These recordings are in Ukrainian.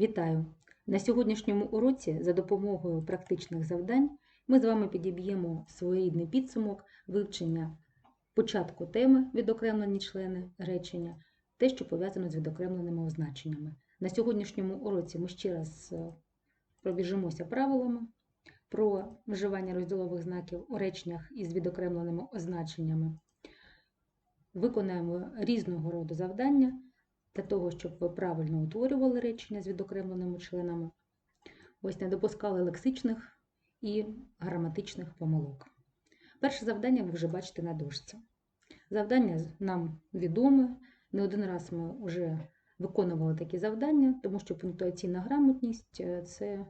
Вітаю! На сьогоднішньому уроці за допомогою практичних завдань ми з вами підіб'ємо своєрідний підсумок вивчення початку теми відокремлені члени речення, те, що пов'язано з відокремленими означеннями. На сьогоднішньому уроці ми ще раз е, пробіжимося правилами про вживання розділових знаків у реченнях із відокремленими означеннями. Виконаємо різного роду завдання для того, щоб ви правильно утворювали речення з відокремленими членами, ось не допускали лексичних і граматичних помилок. Перше завдання ви вже бачите на дошці. Завдання нам відоме. Не один раз ми вже виконували такі завдання, тому що пунктуаційна грамотність е, це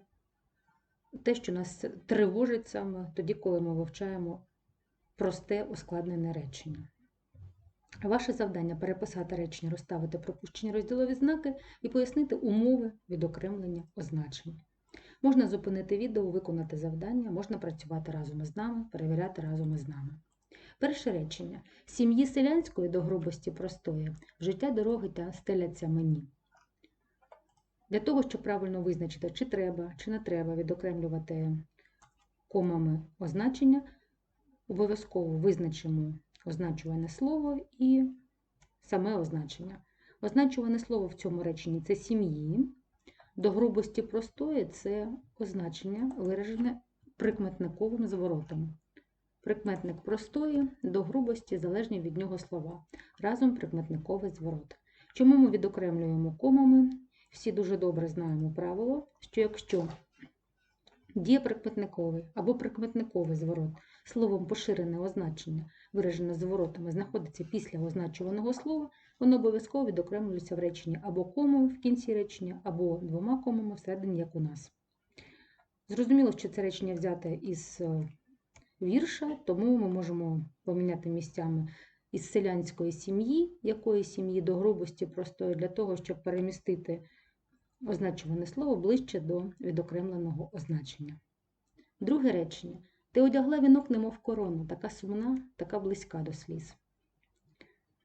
те, що нас тривожить саме тоді, коли ми вивчаємо просте ускладнене речення. Ваше завдання переписати речення, розставити пропущені розділові знаки і пояснити умови відокремлення означень. Можна зупинити відео, виконати завдання, можна працювати разом із нами, перевіряти разом із нами. Перше речення. Сім'ї селянської до грубості простої, в життя дороги та стеляться мені. Для того, щоб правильно визначити, чи треба, чи не треба відокремлювати комами означення, обов'язково визначимо означуване слово і саме означення. Означуване слово в цьому реченні це сім'ї. До грубості простої це означення, виражене прикметниковим зворотом. Прикметник простої до грубості залежні від нього слова. Разом прикметниковий зворот. Чому ми відокремлюємо комами? Всі дуже добре знаємо правило, що якщо дієприкметниковий або прикметниковий зворот словом поширене означення, виражене зворотами, знаходиться після означуваного слова, воно обов'язково відокремлюється в реченні або комою в кінці речення, або двома комами всередині, як у нас. Зрозуміло, що це речення взяте із е, вірша, тому ми можемо поміняти місцями із селянської сім'ї, якої сім'ї до грубості простої, для того, щоб перемістити означуване слово ближче до відокремленого означення. Друге речення. Ти одягла вінок, немов корону, така сумна, така близька до сліз.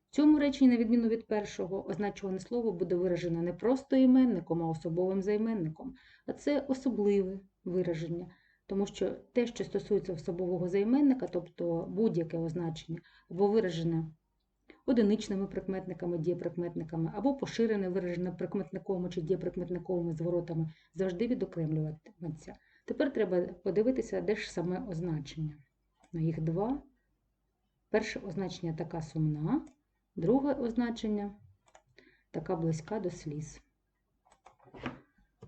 В цьому реченні, на відміну від першого, означуване слово буде виражене не просто іменником, а особовим займенником, а це особливе вираження, тому що те, що стосується особового займенника, тобто будь-яке означення, або виражене одиничними прикметниками, дієприкметниками, або поширене виражене прикметниковими чи дієприкметниковими зворотами, завжди відокремлюватиметься. Тепер треба подивитися, де ж саме означення. На їх два. Перше означення така сумна, друге означення така близька до сліз.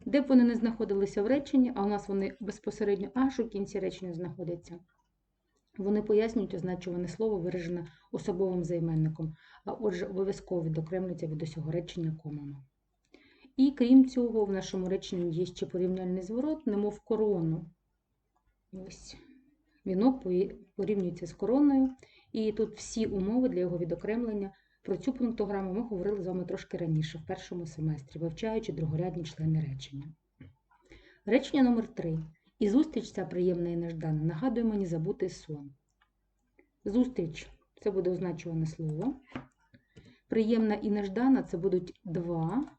Де б вони не знаходилися в реченні, а у нас вони безпосередньо аж у кінці речення знаходяться. Вони пояснюють означуване слово, виражене особовим займенником, а отже, обов'язково відокремлюється від усього речення комами. І крім цього, в нашому реченні є ще порівняльний зворот, немов корону. Ось. Вінок порівнюється з короною. І тут всі умови для його відокремлення. Про цю пунктограму ми говорили з вами трошки раніше, в першому семестрі, вивчаючи другорядні члени речення. Речення номер 3 І зустріч ця приємна і неждана нагадує мені забутий сон. Зустріч це буде означуване слово. Приємна і неждана це будуть два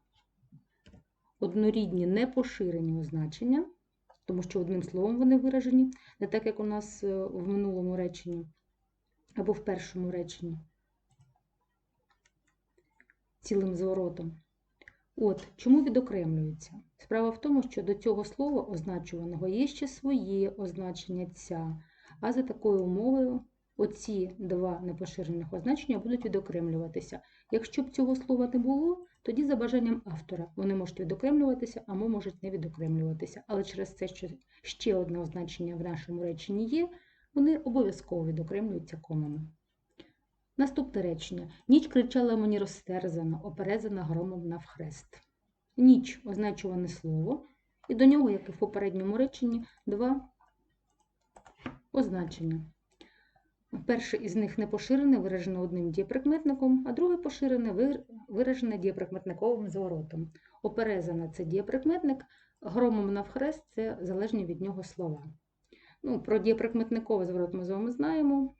однорідні непоширені означення, тому що одним словом вони виражені, не так, як у нас е, в минулому реченні або в першому реченні цілим зворотом. От, чому відокремлюється? Справа в тому, що до цього слова означуваного є ще своє означення ця, а за такою умовою оці два непоширених означення будуть відокремлюватися. Якщо б цього слова не було, тоді за бажанням автора вони можуть відокремлюватися, або можуть не відокремлюватися. Але через це, що ще одне означення в нашому реченні є, вони обов'язково відокремлюються комами. Наступне речення. Ніч кричала мені розтерзана, оперезана громом навхрест. Ніч означуване слово, і до нього, як і в попередньому реченні, два означення. Перше із них не поширене, виражене одним дієприкметником, а друге поширене виражене дієприкметниковим зворотом. Оперезана це дієприкметник, громом навхрест це залежні від нього слова. Ну, Про дієприкметниковий зворот ми з вами знаємо.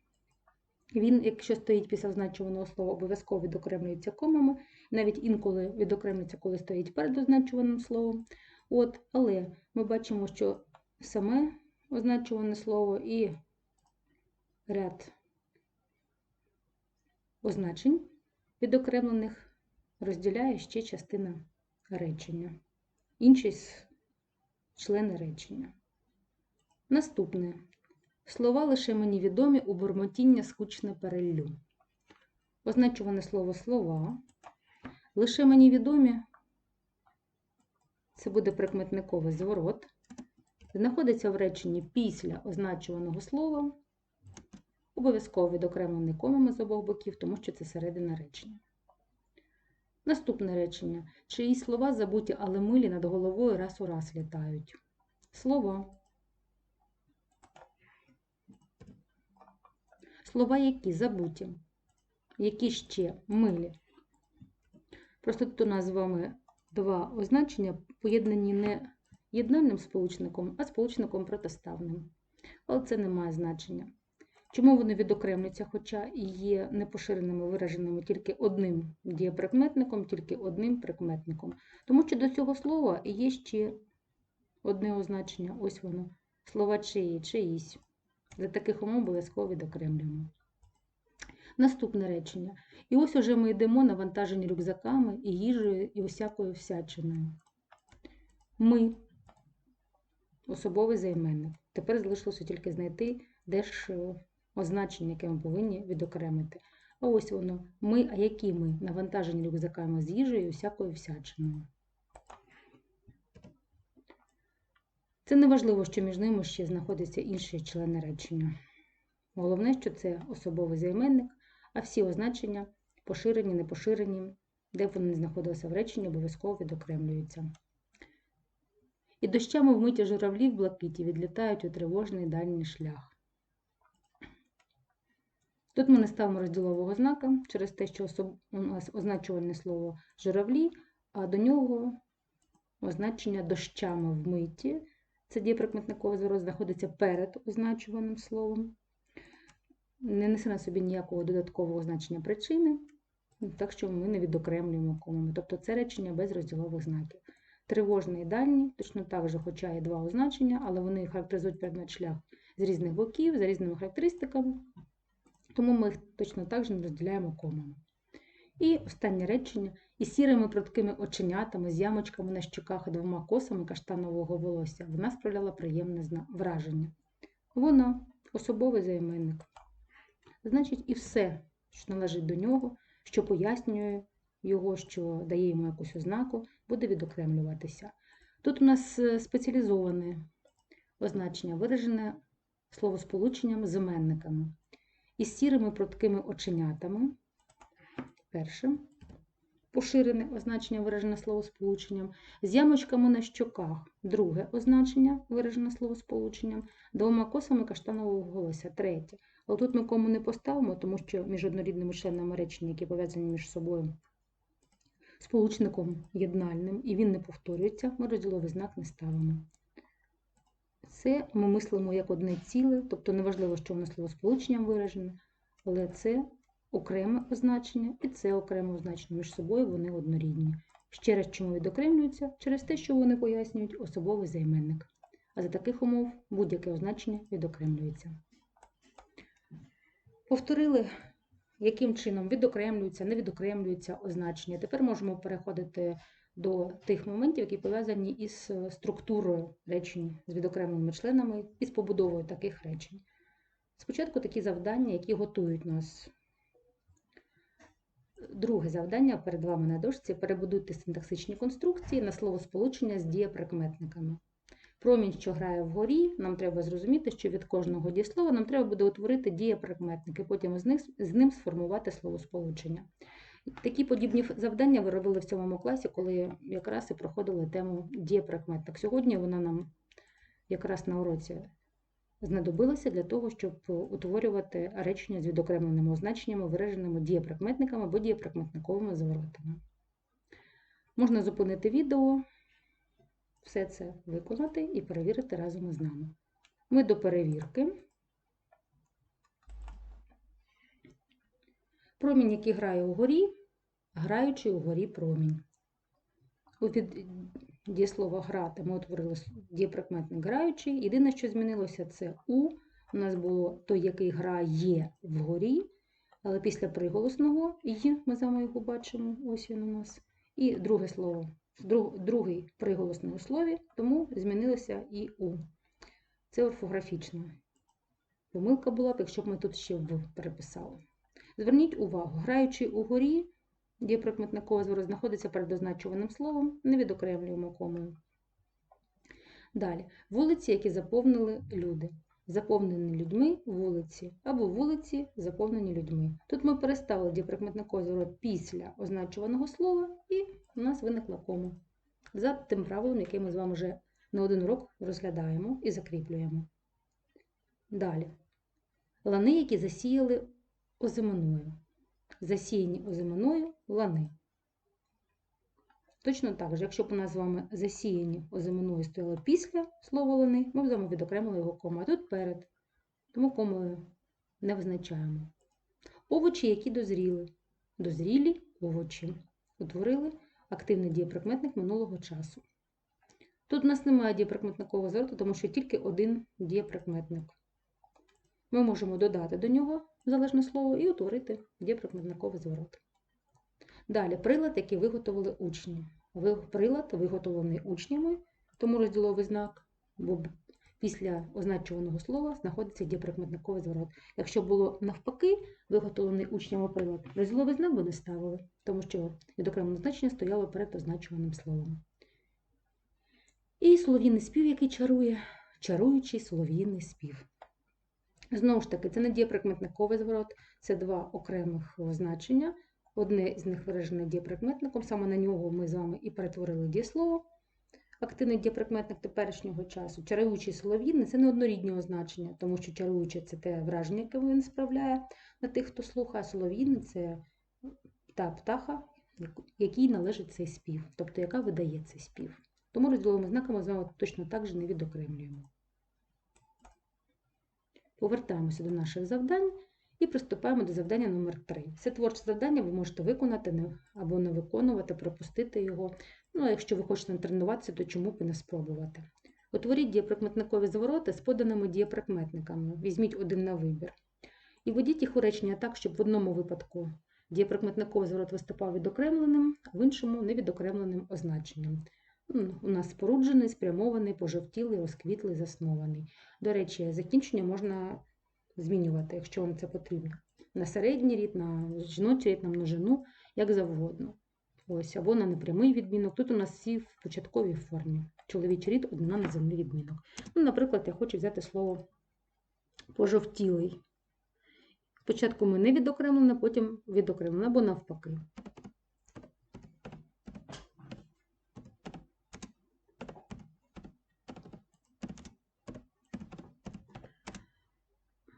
Він, якщо стоїть після означуваного слова, обов'язково відокремлюється комами, навіть інколи відокремлюється, коли стоїть перед означуваним словом. От, але ми бачимо, що саме означуване слово і ряд означень відокремлених розділяє ще частина речення, інші члени речення. Наступне. Слова лише мені відомі у бурмотіння скучне переллю. Означуване слово слова. Лише мені відомі це буде прикметниковий зворот. Знаходиться в реченні після означуваного слова. Обов'язково відокремлений комами з обох боків, тому що це середина речення. Наступне речення. Чиї слова забуті, але милі над головою раз у раз літають. Слова. Слова які забуті, які ще милі. Просто тут у нас з вами два означення, поєднані не єднальним сполучником, а сполучником протиставним. Але це не має значення. Чому вони відокремлюються, хоча і є непоширеними вираженими тільки одним дієприкметником, тільки одним прикметником? Тому що до цього слова є ще одне означення, ось воно, слова чиї, чиїсь. За таких умов обов'язково відокремлюємо. Наступне речення. І ось уже ми йдемо навантажені рюкзаками і їжею, і усякою всячиною. Ми особовий займенник. Тепер залишилося тільки знайти, де ж е, означення, яке ми повинні відокремити. А ось воно. Ми, а які ми? Навантажені рюкзаками з їжею і усякою всячиною. Це не важливо, що між ними ще знаходяться інші члени речення. Головне, що це особовий займенник, а всі означення поширені, непоширені, де б вони не знаходилися в реченні, обов'язково відокремлюються. І дощами вмиті журавлі в блакиті відлітають у тривожний дальній шлях. Тут ми не ставимо розділового знака через те, що у нас означувальне слово журавлі, а до нього означення дощами вмиті. Це дієприкметниковий зворот знаходиться перед означуваним словом. Не несе на собі ніякого додаткового значення причини, так що ми не відокремлюємо комами. Тобто це речення без розділових знаків. Тривожний і дальній, точно так же, хоча є два означення, але вони характеризують предмет шлях з різних боків, за різними характеристиками, тому ми їх точно так же не розділяємо комами. І останнє речення. І сірими пруткими оченятами, з ямочками на щоках і двома косами каштанового волосся вона справляла приємне враження. Вона особовий займенник. Значить, і все, що належить до нього, що пояснює його, що дає йому якусь ознаку, буде відокремлюватися. Тут у нас е, спеціалізоване означення, виражене словосполученням з іменниками. Із сірими пруткими оченятами. Першим поширене означення виражене словосполученням, з ямочками на щоках, друге означення виражене словосполученням, двома косами каштанового волосся, третє. Але тут ми кому не поставимо, тому що між однорідними членами речення, які пов'язані між собою сполучником єднальним, і він не повторюється, ми розділовий знак не ставимо. Це ми мислимо як одне ціле, тобто неважливо, що воно словосполученням виражене, але це окреме означення і це окреме означення. Між собою вони однорідні. Ще раз, чому відокремлюються? Через те, що вони пояснюють особовий займенник. А за таких умов будь-яке означення відокремлюється. Повторили, яким чином відокремлюються, не відокремлюються означення. Тепер можемо переходити до тих моментів, які пов'язані із е, структурою речень з відокремленими членами і з побудовою таких речень. Спочатку такі завдання, які готують нас. Друге завдання перед вами на дошці перебудуйте синтаксичні конструкції на словосполучення з дієприкметниками. Промінь, що грає вгорі, нам треба зрозуміти, що від кожного дієслова нам треба буде утворити дієприкметники, потім з ним сформувати словосполучення. Такі подібні завдання ви робили в сьомому класі, коли якраз і проходили тему дієприкметник. Сьогодні вона нам якраз на уроці знадобилася для того, щоб утворювати речення з відокремленими означеннями, вираженими дієприкметниками або дієприкметниковими заворотами. Можна зупинити відео, все це виконати і перевірити разом із нами. Ми до перевірки Промінь, який грає угорі, граючи угорі промінь. У від дієслова грати ми утворили дієприкметник граючий. Єдине, що змінилося, це у. У нас було той, який грає вгорі, але після приголосного «й» ми з вами його бачимо, ось він у нас. І друге слово, друг- другий приголосний у слові, тому змінилося і у. Це орфографічно. Помилка була б, якщо б ми тут ще в переписали. Зверніть увагу, граючи угорі, дієприкметниковий зворот знаходиться перед означуваним словом, не відокремлюємо комою. Далі. Вулиці, які заповнили люди. Заповнені людьми вулиці, або вулиці заповнені людьми. Тут ми переставили дієприкметниковий зворот після означуваного слова, і у нас виникла кома. За тим правилом, яке ми з вами вже на один урок розглядаємо і закріплюємо. Далі. Лани, які засіяли озиминою. Засіяні озиминою лани. Точно так же, якщо б у нас з вами засіяні озиминою стояло після слова лани, ми б з вами відокремили його кому, а тут перед. Тому комою не визначаємо. Овочі, які дозріли. Дозрілі овочі. Утворили активний дієприкметник минулого часу. Тут у нас немає дієприкметникового звороту, тому що тільки один дієприкметник. Ми можемо додати до нього залежне слово і утворити дієприкметниковий зворот. Далі прилад, який виготовили учні. Прилад виготовлений учнями, тому розділовий знак, бо після означуваного слова знаходиться дієприкметниковий зворот. Якщо було навпаки, виготовлений учнями прилад, розділовий знак би не ставили, тому що відокремлене значення стояло перед означуваним словом. І солов'їний спів, який чарує, чаруючий солов'їний спів. Знову ж таки, це не дієприкметниковий зворот, це два окремих значення. Одне з них виражене дієприкметником, саме на нього ми з вами і перетворили дієслово. Активний дієприкметник теперішнього часу. Чаруючий солов'їний це не однорідні означення, тому що чаруючий це те враження, яке він справляє на тих, хто слухає, а солов'їний це та птаха, якій належить цей спів, тобто яка видає цей спів. Тому розділовими знаками з вами точно так же не відокремлюємо. Повертаємося до наших завдань і приступаємо до завдання номер 3. Це творче завдання ви можете виконати або не виконувати, пропустити його. Ну, а якщо ви хочете тренуватися, то чому б і не спробувати. Утворіть дієприкметникові звороти з поданими дієприкметниками. Візьміть один на вибір. І введіть їх у речення так, щоб в одному випадку дієприкметниковий зворот виступав відокремленим, а в іншому невідокремленим означенням. У нас споруджений, спрямований, пожовтілий, розквітлий, заснований. До речі, закінчення можна змінювати, якщо вам це потрібно. На середній рід, на жіночий рід, на множину, як завгодно. Ось, або на непрямий відмінок. Тут у нас всі в початковій формі. Чоловічий рід, одна на землі відмінок. Ну, наприклад, я хочу взяти слово пожовтілий. Спочатку ми не відокремлено, потім відокремлено, або навпаки.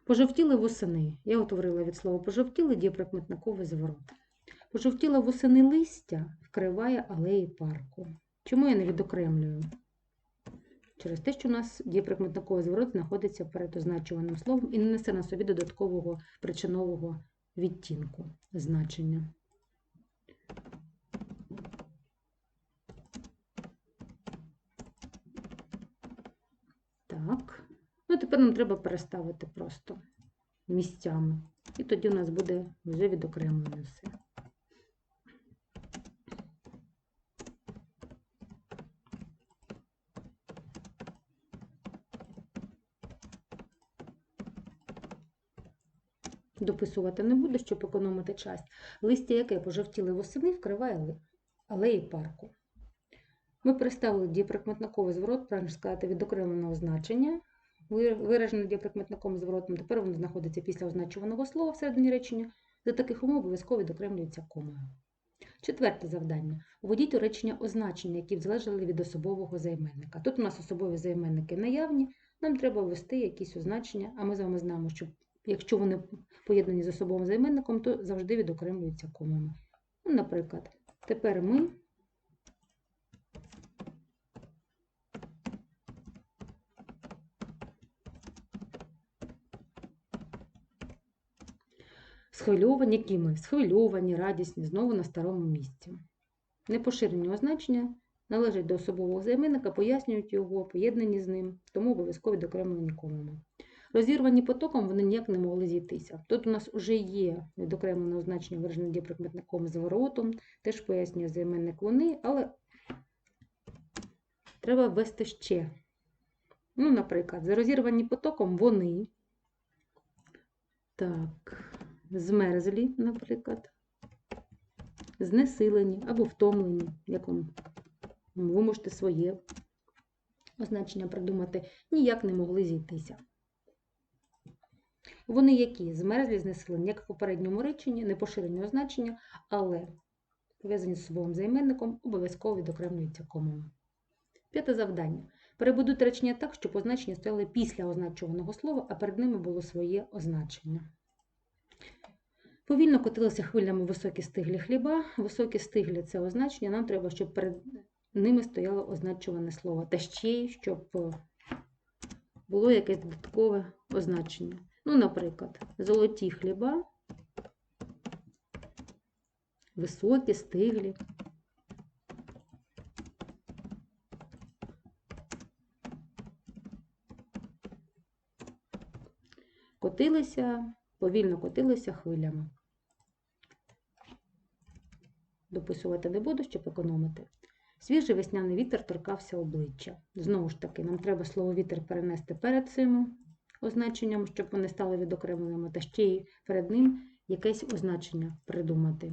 Пожовтіли восени. Я утворила від слова пожовтіли дієприкметниковий зворот. Пожовтіла восени листя вкриває алеї парку. Чому я не відокремлюю? Через те, що у нас дієприкметниковий зворот знаходиться перед означуваним словом і не несе на собі додаткового причинового відтінку значення. Так. Ну, тепер нам треба переставити просто місцями. І тоді у нас буде вже відокремлене все. Дописувати не буду, щоб економити час. Листя, яке пожовтіли восени, вкриває алеї парку. Ми переставили дієприкметниковий зворот, правильно сказати, відокремленого значення, ви- виражене дієприкметником зворотом. Тепер воно знаходиться після означуваного слова всередині речення. За таких умов обов'язково відокремлюється комою. Четверте завдання. Введіть у речення означення, які залежали від особового займенника. Тут у нас особові займенники наявні, нам треба ввести якісь означення, а ми з вами знаємо, що якщо вони поєднані з особовим займенником, то завжди відокремлюються комами. Ну, наприклад, тепер ми Схвильовані, які ми? Схвильовані, радісні, знову на старому місці. Непоширені означення належать до особового займенника, пояснюють його, поєднані з ним, тому обов'язково відокремлені комами. Розірвані потоком вони ніяк не могли зійтися. Тут у нас вже є відокремлене означення виражене дієприкметником зворотом, теж пояснює займенник вони, але треба ввести ще. Ну, наприклад, розірвані потоком вони. Так, змерзлі, наприклад, знесилені або втомлені, як вам ви можете своє означення придумати, ніяк не могли зійтися. Вони які? Змерзлі, знесилені, як в попередньому реченні, не поширені означення, але пов'язані з особовим займенником, обов'язково відокремлюються комами. П'яте завдання. Перебудуйте речення так, щоб означення стояли після означуваного слова, а перед ними було своє означення. Повільно котилися хвилями високі стиглі хліба. Високі стиглі це означення. Нам треба, щоб перед ними стояло означуване слово. Та ще й, щоб е, було якесь додаткове означення. Ну, наприклад, золоті хліба, високі, стиглі. Котилися, повільно котилися хвилями. Дописувати не буду, щоб економити. Свіжий весняний вітер торкався обличчя. Знову ж таки, нам треба слово вітер перенести перед цим означенням, щоб вони стали відокремленими, та ще й перед ним якесь означення придумати.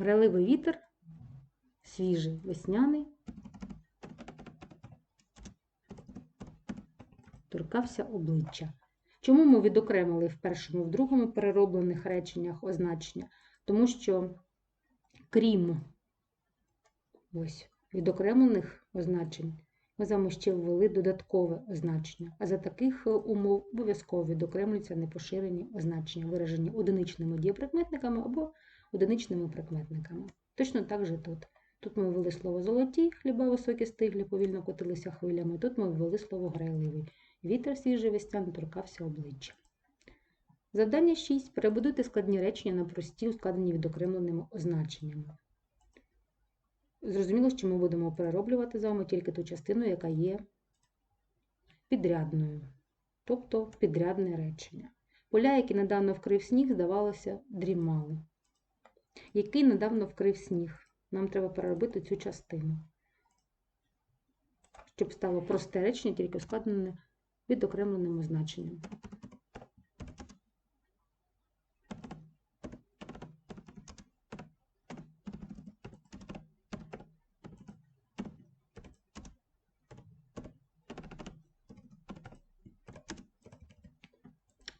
Граливий вітер, свіжий, весняний, торкався обличчя. Чому ми відокремили в першому, в другому перероблених реченнях означення? Тому що, крім ось, відокремлених означень, ми з вами ще ввели додаткове означення. А за таких е, умов обов'язково відокремлюються непоширені означення, виражені одиничними дієприкметниками або одиничними прикметниками. Точно так же тут. Тут ми ввели слово золоті, хліба високі стиглі, повільно котилися хвилями. Тут ми ввели слово грайливий. Вітер свіжий весняний торкався обличчя. Завдання 6. Перебудуйте складні речення на прості, ускладені відокремленими означеннями. Зрозуміло, що ми будемо перероблювати з вами тільки ту частину, яка є підрядною, тобто підрядне речення. Поля, які недавно вкрив сніг, здавалося, дрімали. Який недавно вкрив сніг. Нам треба переробити цю частину, щоб стало просте речення, тільки складене відокремленим означенням.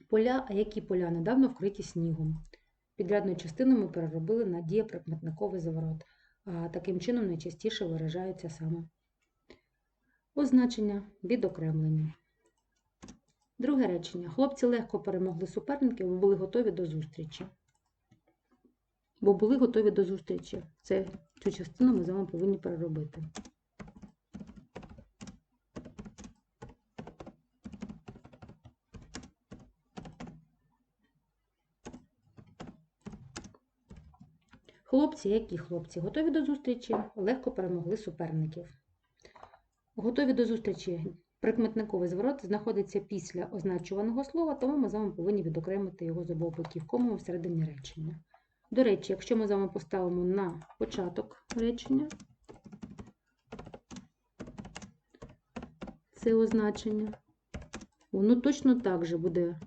Поля, а які поля недавно вкриті снігом. Підрядну частину ми переробили на дієприкметниковий заворот, а таким чином найчастіше виражаються саме означення відокремлення. Друге речення. Хлопці легко перемогли суперників, бо були готові до зустрічі. Бо були готові до зустрічі. Це цю частину ми з вами повинні переробити. Хлопці, які хлопці, готові до зустрічі, легко перемогли суперників. Готові до зустрічі. Прикметниковий зворот знаходиться після означуваного слова, тому ми з вами повинні відокремити його з обох боків комами всередині речення. До речі, якщо ми з вами поставимо на початок речення, це означення, воно точно так же буде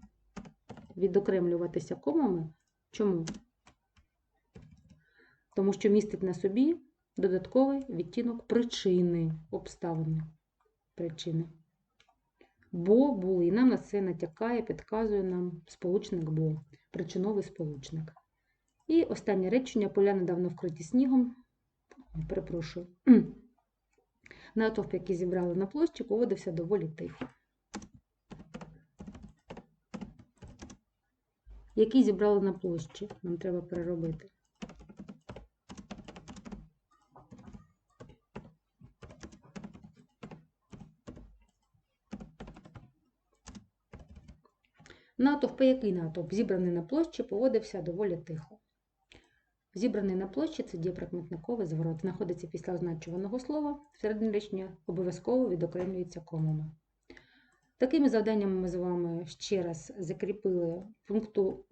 відокремлюватися комами. Чому? Тому що містить на собі додатковий відтінок причини обставини. Причини. Бо були. І нам на це натякає, підказує нам сполучник бо, причиновий сполучник. І останнє речення поля недавно вкриті снігом. Перепрошую. Натовп, який зібрали на площі, поводився доволі тихо. який зібрали на площі. Нам треба переробити. Натовп, який натовп, зібраний на площі, поводився доволі тихо. Зібраний на площі це дієприкметниковий зворот. Знаходиться після означуваного слова, всередині речення обов'язково відокремлюється комами. Такими завданнями ми з вами ще раз закріпили пункту,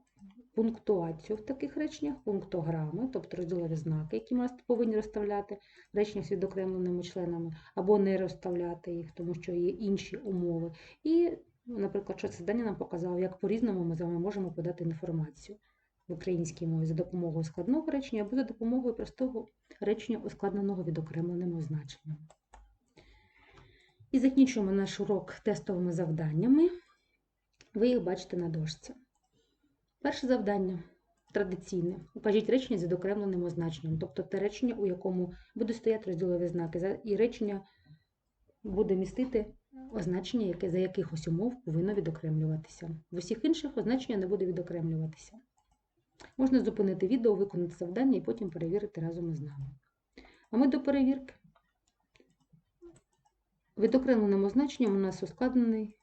пунктуацію в таких реченнях, пунктограми, тобто розділові знаки, які ми повинні розставляти в реченнях з відокремленими членами, або не розставляти їх, тому що є інші умови. І, наприклад, що це завдання нам показало, як по-різному ми з вами можемо подати інформацію в українській мові за допомогою складного речення або за допомогою простого речення, ускладненого відокремленими означеннями. І закінчуємо наш урок тестовими завданнями. Ви їх бачите на дошці. Перше завдання традиційне. Укажіть речення з відокремленим означенням, тобто те речення, у якому будуть стояти розділові знаки, і речення буде містити означення, яке за якихось умов повинно відокремлюватися. В усіх інших означення не буде відокремлюватися. Можна зупинити відео, виконати завдання і потім перевірити разом із нами. А ми до перевірки. Відокремленим означенням у нас ускладнений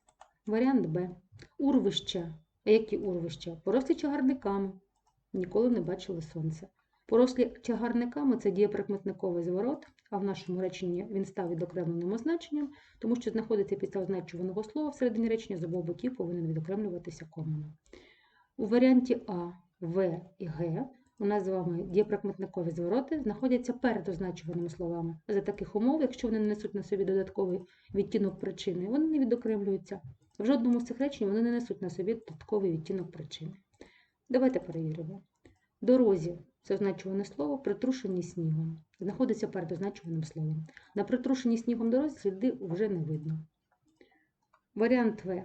варіант Б. Урвища. А які урвища? Порослі чагарниками. Ніколи не бачили сонця. Порослі чагарниками це дієприкметниковий зворот, а в нашому реченні він став відокремленим означенням, тому що знаходиться після означуваного слова всередині речення з обох боків повинен відокремлюватися комами. У варіанті А, В і Г у нас з вами дієприкметникові звороти знаходяться перед означуваними словами. За таких умов, якщо вони не несуть на собі додатковий відтінок причини, вони не відокремлюються. В жодному з цих речень вони не несуть на собі додатковий відтінок причини. Давайте перевіримо. Дорозі це означуване слово притрушені снігом. Знаходиться перед означуваним словом. На притрушеній снігом дорозі сліди вже не видно. Варіант В.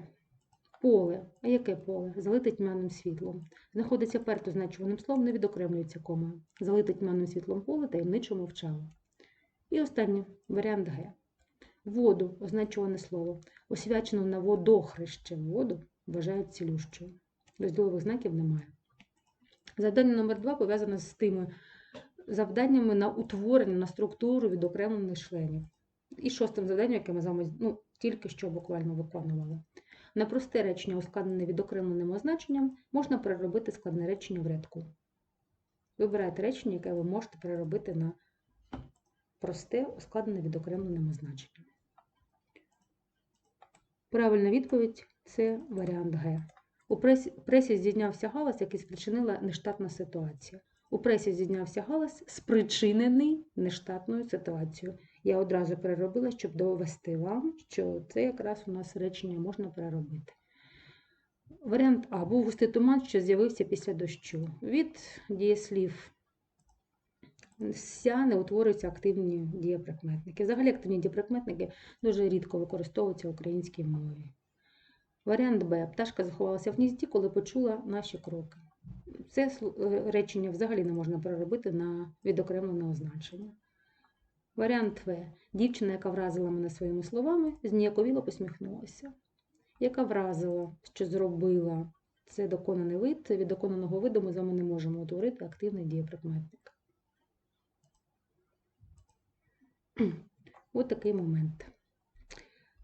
Поле. А яке поле? Залите тьмяним світлом. Знаходиться перед означуваним словом, не відокремлюється комою. Залите тьмяним світлом поле таємничо мовчало. І останнє варіант Г. Воду, означуване слово. Освячену на водохреще воду вважають цілющою. Розділових знаків немає. Завдання номер 2 пов'язане з тими завданнями на утворення, на структуру відокремлених членів. І шостим завданням, яке ми з вами ну, тільки що буквально виконували. На просте речення, ускладнене відокремленим означенням, можна переробити складне речення в рядку. Вибирайте речення, яке ви можете переробити на просте, ускладнене відокремленим означенням. Правильна відповідь це варіант Г. У пресі, здійнявся галас, який спричинила нештатна ситуація. У пресі здійнявся галас, спричинений нештатною ситуацією. Я одразу переробила, щоб довести вам, що це якраз у нас речення можна переробити. Варіант А. Був густий туман, що з'явився після дощу. Від дієслів ся не утворюються активні дієприкметники. Взагалі активні дієприкметники дуже рідко використовуються в українській мові. Варіант Б. Пташка заховалася в гнізді, коли почула наші кроки. Це речення взагалі не можна переробити на відокремлене означення. Варіант В. Дівчина, яка вразила мене своїми словами, зніяковіло посміхнулася. Яка вразила, що зробила це доконаний вид, від доконаного виду ми з вами не можемо утворити активний дієприкметник. Ось такий момент.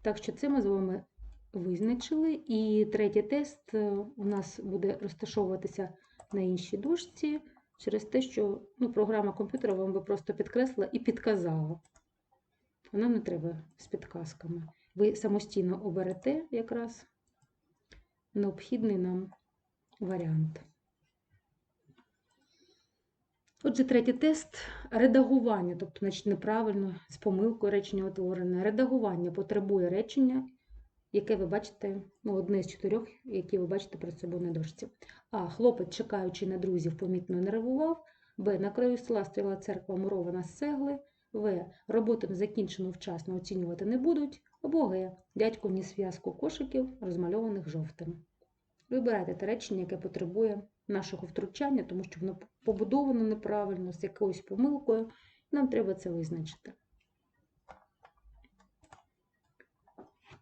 Так що це ми з вами визначили. І третій тест е, у нас буде розташовуватися на іншій дошці через те, що ну, програма комп'ютера вам би просто підкреслила і підказала. Вона не треба з підказками. Ви самостійно оберете якраз необхідний нам варіант. Отже, третій тест редагування, тобто, значить, неправильно, з помилкою речення утворене. Редагування потребує речення, яке ви бачите, ну, одне з чотирьох, які ви бачите перед собою на дошці. А. Хлопець, чекаючи на друзів, помітно нервував. Б. На краю села стояла церква мурована з цегли. В. Роботу не закінчену вчасно оцінювати не будуть. Або Г. Дядько ніс зв'язку кошиків, розмальованих жовтим. Вибирайте те речення, яке потребує нашого втручання, тому що воно побудовано неправильно, з якоюсь помилкою. Нам треба це визначити.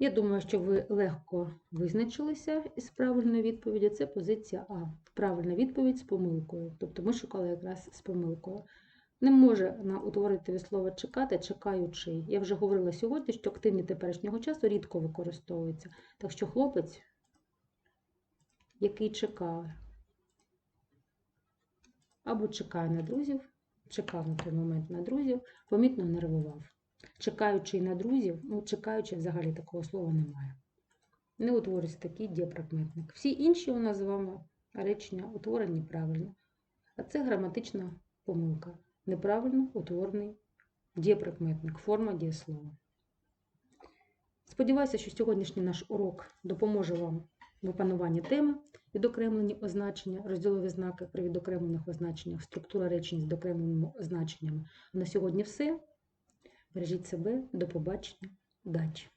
Я думаю, що ви легко визначилися із правильною відповіддю. Це позиція А. Правильна відповідь з помилкою. Тобто ми шукали якраз з помилкою. Не може утворити від слова чекати, чекаючи. Я вже говорила сьогодні, що активні теперішнього часу рідко використовуються. Так що хлопець, який чекає, або чекає на друзів, чекав на той момент на друзів, помітно нервував. Чекаючи на друзів, ну, чекаючи взагалі такого слова немає. Не утворюється такий дієприкметник. Всі інші у нас з вами речення утворені правильно. А це граматична помилка. Неправильно утворений дієприкметник, форма дієслова. Сподіваюся, що сьогоднішній наш урок допоможе вам в опануванні теми відокремлені означення, розділові знаки при відокремлених означеннях, структура речень з відокремленими означеннями. На сьогодні все. Бережіть себе, до побачення, удачі!